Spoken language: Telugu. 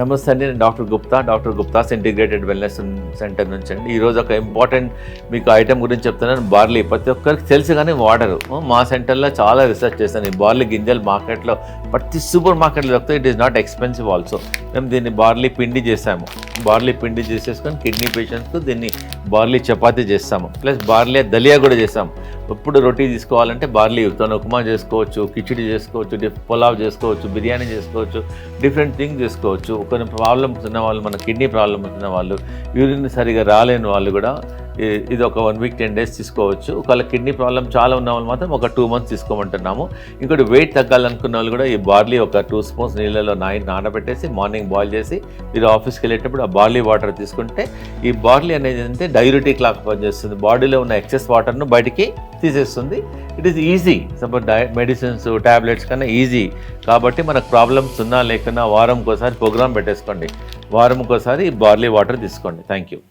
నమస్తే అండి నేను doctor Gupta. Doctor Gupta's integrated wellness centre నుంచి అండి. ఈరోజు ఒక ఇంపార్టెంట్ మీకు ఐటెం గురించి చెప్తున్నాను. బార్లీ ప్రతి ఒక్కరికి తెలుసు కానీ వాడరు. మా సెంటర్లో చాలా రీసెర్చ్ చేశాను. ఈ బార్లీ గింజలు మార్కెట్లో ప్రతి సూపర్ మార్కెట్లో దొరుకుతాయి. It is not expensive also మేము దీన్ని బార్లీ పిండి చేసాము. బార్లీ పిండి చేసేసుకొని కిడ్నీ పేషెంట్స్కు దీన్ని బార్లీ చపాతీ చేస్తాము. ప్లస్ బార్లీ దలియా కూడా చేస్తాము. ఎప్పుడు రొటీ తీసుకోవాలంటే బార్లీ తను ఉప్మా చేసుకోవచ్చు కిచిడి చేసుకోవచ్చు పులావ్ చేసుకోవచ్చు బిర్యానీ చేసుకోవచ్చు డిఫరెంట్ థింగ్ చేసుకోవచ్చు. కొన్ని ప్రాబ్లమ్స్ ఉన్న వాళ్ళు మన కిడ్నీ ప్రాబ్లమ్స్ ఉన్న వాళ్ళు యూరిన్ సరిగా రాలేని వాళ్ళు కూడా ఇది ఒక వన్ వీక్ టెన్ డేస్ తీసుకోవచ్చు. ఒకవేళ కిడ్నీ ప్రాబ్లం చాలా ఉన్న వాళ్ళు మాత్రం ఒక టూ మంత్స్ తీసుకోమంటున్నాము. ఇంకోటి వెయిట్ తగ్గాలనుకున్న వాళ్ళు కూడా ఈ బార్లీ ఒక టూ స్పూన్స్ నీళ్ళలో నాయి నానబెట్టేసి మార్నింగ్ బాయిల్ చేసి మీరు ఆఫీస్కి వెళ్ళేటప్పుడు ఆ బార్లీ వాటర్ తీసుకుంటే ఈ బార్లీ అనేది ఏంటంటే డైరిటీ లాగా పనిచేస్తుంది. బాడీలో ఉన్న ఎక్సెస్ వాటర్ను బయటికి తీసేస్తుంది. ఇట్ ఈస్ ఈజీ సపోజ్ డై మెడిసిన్స్ ట్యాబ్లెట్స్ కన్నా ఈజీ కాబట్టి మనకు ప్రాబ్లమ్స్ ఉన్నా లేకున్నా వారంకోసారి ప్రోగ్రామ్ పెట్టేసుకోండి. వారంకోసారి ఈ బార్లీ వాటర్ తీసుకోండి. Thank you